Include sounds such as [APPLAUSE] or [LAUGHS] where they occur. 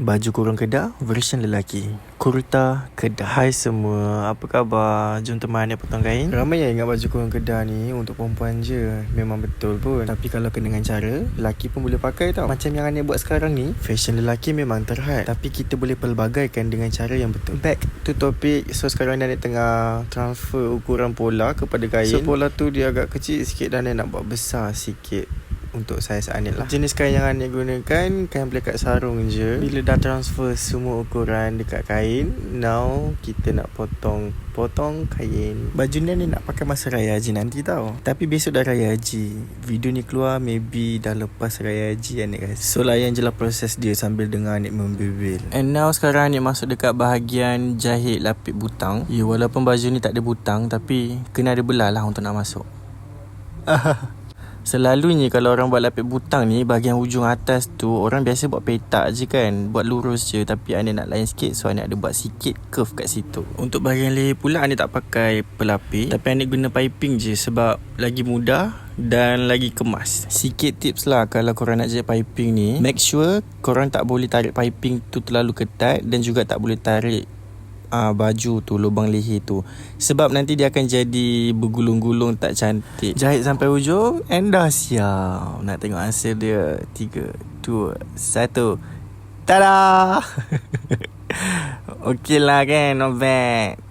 Baju kurung kedah version lelaki. Kurta kedah. Hai semua Apa khabar? Jom teman ni potong kain. Ramai yang ingat baju kurung kedah ni Untuk perempuan je. Memang betul pun. Tapi kalau kena dengan cara Lelaki pun boleh pakai tau. Macam yang Anik buat sekarang ni Fashion lelaki memang terhad. Tapi kita boleh pelbagaikan Dengan cara yang betul. Back to topic. So sekarang ni Anik tengah Transfer ukuran pola Kepada kain. So pola tu dia agak kecil sikit Dan Anik nak buat besar sikit untuk saiz Anil lah. Jenis kain yang Anil gunakan Kain pelikat sarung je. Bila dah transfer semua ukuran dekat kain Now kita nak potong Potong kain. Baju ni Anil nak pakai masa Raya Haji nanti tau. Tapi besok dah Raya Haji. Video ni keluar maybe dah lepas Raya Haji Anil guys. So layan je lah proses dia sambil dengar Anil membibil And now sekarang Anil masuk dekat bahagian jahit lapik butang. Ya walaupun baju ni tak ada butang Tapi kena ada belah lah untuk nak masuk [LAUGHS] Selalunya kalau orang buat lapik butang ni Bahagian ujung atas tu Orang biasa buat petak je kan. Buat lurus je Tapi Anik nak lain sikit So Anik ada buat sikit curve kat situ. Untuk bahagian leher pula Anik tak pakai pelapis Tapi Anik guna piping je Sebab lagi mudah dan lagi kemas. Sikit tips lah Kalau korang nak jahit piping ni. Make sure korang tak boleh tarik piping tu terlalu ketat Dan juga tak boleh tarik uh, baju tu lubang leher tu. Sebab nanti dia akan jadi bergulung-gulung tak cantik. Jahit sampai ujung and dah siap. Nak tengok hasil dia. 3 2 1 tada! [LAUGHS] Okey lah kan not bad